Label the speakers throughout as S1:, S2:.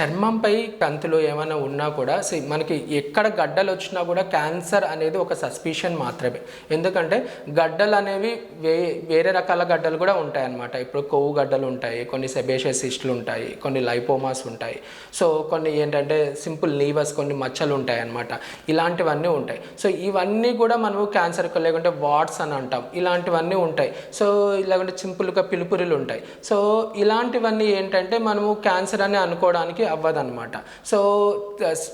S1: చర్మంపై కంతులు ఏమైనా ఉన్నా కూడా మనకి ఎక్కడ గడ్డలు వచ్చినా కూడా క్యాన్సర్ అనేది ఒక సస్పిషన్ మాత్రమే. ఎందుకంటే గడ్డలు అనేవి వే వేరే రకాల గడ్డలు కూడా ఉంటాయి అన్నమాట ఇప్పుడు కొవ్వు గడ్డలు ఉంటాయి కొన్ని సెబేషియస్ సిస్టులు ఉంటాయి కొన్ని లైపోమాస్ ఉంటాయి. సో కొన్ని ఏంటంటే సింపుల్ లీవర్స్ కొన్ని మచ్చలు ఉంటాయి అన్నమాట ఇలాంటివన్నీ ఉంటాయి. సో ఇవన్నీ కూడా మనము క్యాన్సర్ లేకుంటే వాట్స్ అని అంటాం. ఇలాంటివన్నీ ఉంటాయి. సో లేకుంటే సింపుల్గా పిలుపురులు ఉంటాయి. సో ఇలాంటివన్నీ ఏంటంటే మనము క్యాన్సర్ అని అనుకోవడానికి అవ్వదన్నమాట. సో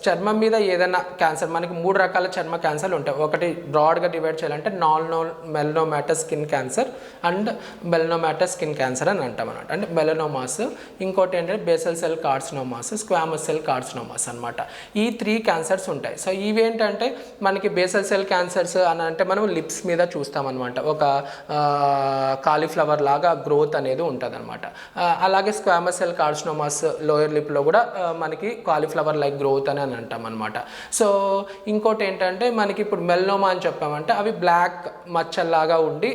S1: చర్మం మీద ఏదైనా క్యాన్సర్ మనకి మూడు రకాల చర్మ క్యాన్సర్లు ఉంటాయి. ఒకటి బ్రాడ్గా డివైడ్ చేయాలంటే non no melanomatous skin cancer and melanomatous skin cancer అని అంటాం అనమాట అంటే మెలనోమాస్. ఇంకోటి ఏంటంటే basal cell carcinomas squamous cell carcinomas అనమాట ఈ త్రీ క్యాన్సర్స్ ఉంటాయి. సో ఇవేంటంటే మనకి బేసల్ సెల్ క్యాన్సర్స్ అని అంటే మనం లిప్స్ మీద చూస్తామన్నమాట. ఒక కాలీఫ్లవర్ లాగా గ్రోత్ అనేది ఉంటుంది అనమాట అలాగే స్క్వామస్ సెల్ కార్సినోమాస్ లోయర్ లిప్లో కూడా మనకి కాలీఫ్లవర్ లైక్ గ్రోత్ అని అని అంటాం అనమాట సో ఇంకోటి ఏంటంటే మనకి ఇప్పుడు మెల్నోమా అని చెప్పామంటే అవి బ్లాక్ మచ్చల్లాగా ఉండి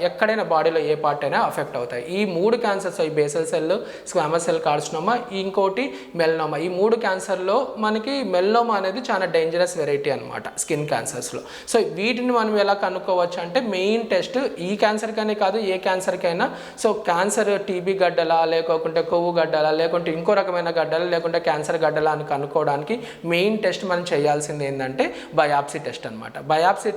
S1: ఎక్కడైనా బాడీలో ఏ పార్ట్ అయినా అఫెక్ట్ అవుతాయి. ఈ మూడు క్యాన్సర్స్ ఈ basal cell squamous cell carcinoma ఇంకోటి మెల్నోమా ఈ మూడు క్యాన్సర్లో మనకి మెల్నోమా అనేది చాలా డేంజరస్ వెరైటీ అనమాట స్కిన్ క్యాన్సర్స్లో సో వీటిని మనం ఎలా కనుక్కోవచ్చు అంటే మెయిన్ టెస్ట్ ఈ క్యాన్సర్కనే కాదు ఏ క్యాన్సర్కైనా సో క్యాన్సర్ టీబీ గడ్డలా లేకుంటే కొవ్వు గడ్డలా లేకుంటే ఇంకో రకమైన గడ్డలా లేకుంటే క్యాన్సర్ గడ్డలా అని కనుక్కోవడానికి మెయిన్ టెస్ట్ మనం చేయాల్సింది ఏంటంటే బయాప్సీ టెస్ట్ అనమాట బయాప్సీ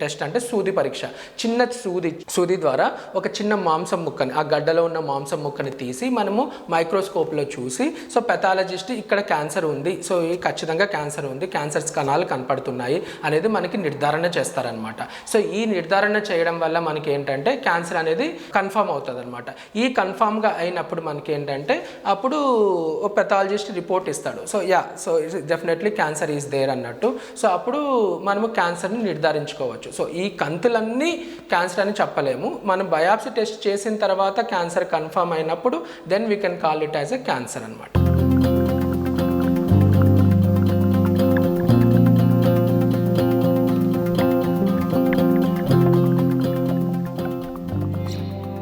S1: టెస్ట్ అంటే సూది పరీక్ష. చిన్న సూది సూది ద్వారా ఒక చిన్న మాంసం ముక్కని ఆ గడ్డలో ఉన్న మాంసం ముక్కని తీసి మనము మైక్రోస్కోప్లో చూసి సో పెథాలజిస్ట్ ఇక్కడ క్యాన్సర్ ఉంది సో ఈ ఖచ్చితంగా క్యాన్సర్ ఉంది క్యాన్సర్స్ కణాలు కనపడుతున్నాయి అనేది మనకి నిర్ధారణ చేస్తారనమాట సో ఈ నిర్ధారణ చేయడం వల్ల మనకి ఏంటంటే క్యాన్సర్ అనేది కన్ఫర్మ్ అవుతుంది అనమాట ఈ కన్ఫామ్గా అయినప్పుడు మనకి ఏంటంటే అప్పుడు కార్డియాలజిస్ట్ రిపోర్ట్ ఇస్తాడు. So ya so definitely cancer is there అన్నట్టు. సో అప్పుడు మనము క్యాన్సర్ని నిర్ధారించుకోవచ్చు. సో ఈ కంతులన్నీ క్యాన్సర్ అని చెప్పలేము. మనం బయాప్సీ టెస్ట్ చేసిన తర్వాత క్యాన్సర్ కన్ఫర్మ్ అయినప్పుడు then we can call it as a cancer అనమాట